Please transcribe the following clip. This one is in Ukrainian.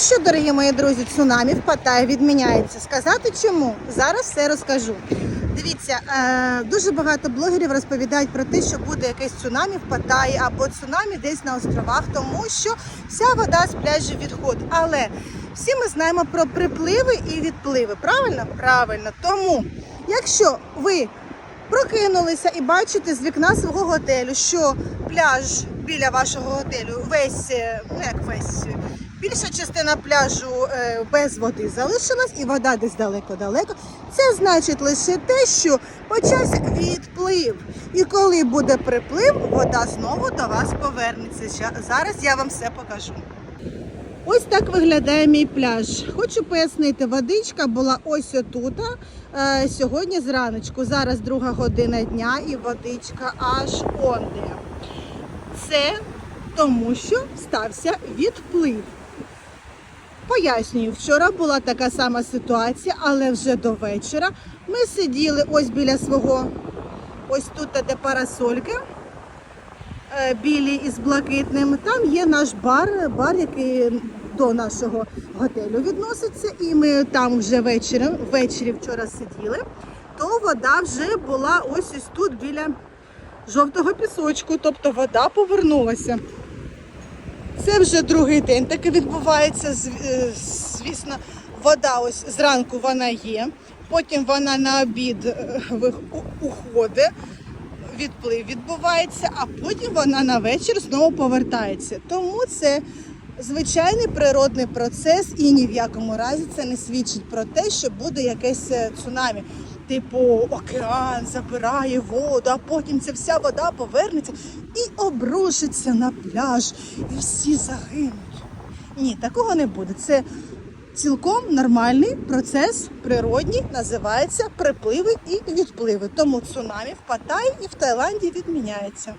що, дорогі мої друзі, цунамі в Паттайі відміняється. Сказати чому? Зараз все розкажу. Дивіться, е, дуже багато блогерів розповідають про те, що буде якесь цунамі в Паттайі або цунамі десь на островах, тому що вся вода з пляжів відходить. Але всі ми знаємо про припливи і відпливи. Правильно? Правильно. Тому, якщо ви прокинулися і бачите з вікна свого готелю, що пляж біля вашого готелю весь, е, ну як весь, е, більша частина пляжу е, без води залишилась, і вода десь далеко-далеко. Це значить лише те, що почався відплив. І коли буде приплив, вода знову до вас повернеться. Зараз я вам все покажу. Ось так виглядає мій пляж. Хочу пояснити, водичка була ось отут. Сьогодні зраночку. Зараз друга година дня і водичка аж онде. Це тому, що стався відплив. Пояснюю, вчора була така сама ситуація, але вже до вечора ми сиділи ось біля свого, ось тут, де парасольки е, білі із блакитним. Там є наш бар, бар, який до нашого готелю відноситься. І ми там вже ввечері, ввечері вчора сиділи, то вода вже була ось ось тут біля жовтого пісочку, тобто вода повернулася. Це вже другий день таке відбувається. Е, Звісно, вода ось зранку вона є, потім вона на обід е, уходить, відплив відбувається, а потім вона на вечір знову повертається. Тому це звичайний природний процес, і ні в якому разі це не свідчить про те, що буде якесь е, цунамі. Типу океан забирає воду, а потім ця вся вода повернеться і обрушиться на пляж, і всі загинуть. Ні, такого не буде. Це цілком нормальний процес, природній, називається припливи і відпливи. Тому цунамі в Паттайі і в Таїланді відміняється.